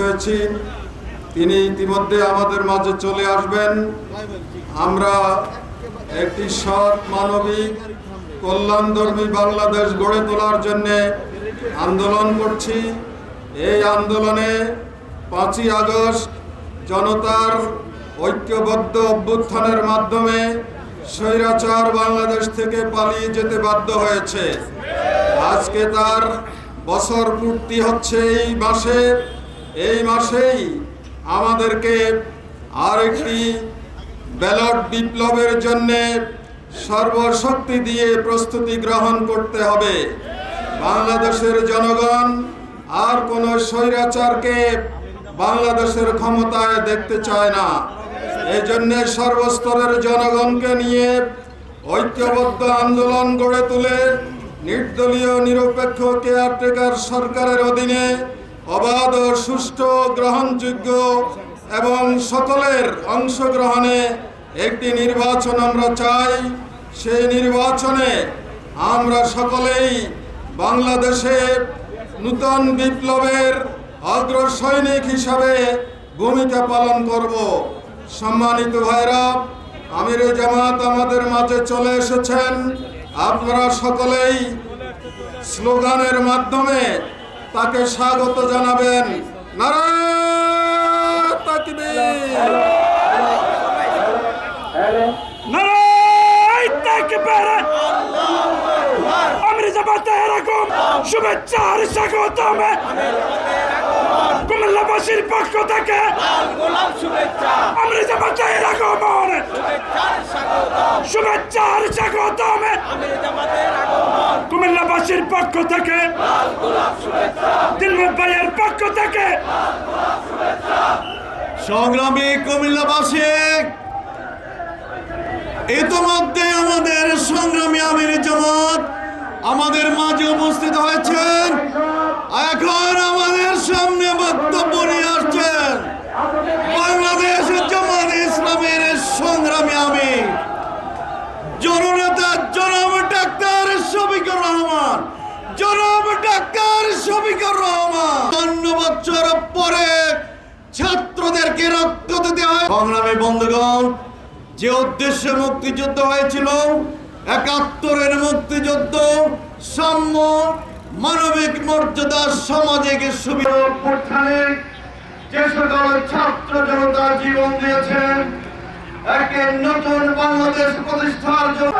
হয়েছি। তিনি ইতিমধ্যে আমাদের মাঝে চলে আসবেন। আমরা একটি সৎ মানবিক, কল্যাণধর্মী বাংলাদেশ গড়ে তোলার জন্যে আন্দোলন করছি। এই আন্দোলনে পাঁচই আগস্ট জনতার ঐক্যবদ্ধ অভ্যুত্থানের মাধ্যমে স্বৈরাচার বাংলাদেশ থেকে পালিয়ে যেতে বাধ্য হয়েছে। আজকে তার বছর পূর্তি হচ্ছে এই মাসে। এই মাসেই আমাদেরকে আরেকটি ব্যালট বিপ্লবের জন্যে সর্বশক্তি দিয়ে প্রস্তুতি গ্রহণ করতে হবে। বাংলাদেশের জনগণ আর কোনো স্বৈরাচারকে বাংলাদেশের ক্ষমতায় দেখতে চায় না। এই জন্যে সর্বস্তরের জনগণকে নিয়ে ঐক্যবদ্ধ আন্দোলন গড়ে তুলে নির্দলীয় নিরপেক্ষ কেয়ারটেকার সরকারের অধীনে অবাধ ও সুষ্ঠু গ্রহণযোগ্য এবং সকলের অংশগ্রহণে একটি নির্বাচন আমরা চাই। সেই নির্বাচনে আমরা সকলেই বাংলাদেশে নূতন বিপ্লবের অগ্রসৈনিক হিসাবে ভূমিকা পালন করব। সম্মানিত ভাইরা, আমির জামাত আমাদের মাঝে চলে এসেছেন। আপনারা সকলেই স্লোগানের মাধ্যমে তাকে স্বাগত জানাবেন আমির স্বাগতম। কুমিল্লাবাসীর পক্ষ থেকে গোলাপ শুভেচ্ছা জামাতে এরকম কুমিল্লাবাসীর পক্ষ থেকে। দিলমুখ ভাইয়ের পক্ষ থেকে। সংগ্রামী কুমিল্লাবাসী ইতোমধ্যে আমাদের সংগ্রামী আমির জামাত আমাদের মাঝে উপস্থিত হয়েছেন। এখন আমাদের সামনে বক্তব্য নিয়ে আসছেন বাংলাদেশ জামাত ইসলামের সংগ্রামী আমির। জননেতা জনাব ডাক্তার শফিকুর রহমান। জনাব ডাক্তার শফিকুর রহমান। অন্য বছর পরে ছাত্রদেরকে রক্ত দিতে হয়। সংগ্রামী বন্ধুগণ, যে উদ্দেশ্যে মুক্তিযুদ্ধ হয়েছিল, একাত্তরের মুক্তিযুদ্ধ সাম্য মানবিক মর্যাদা সামাজিক সুবিধা যে সকল ছাত্র জনতা জীবন দিয়েছেন, একে নতুন বাংলাদেশ প্রতিষ্ঠার জন্য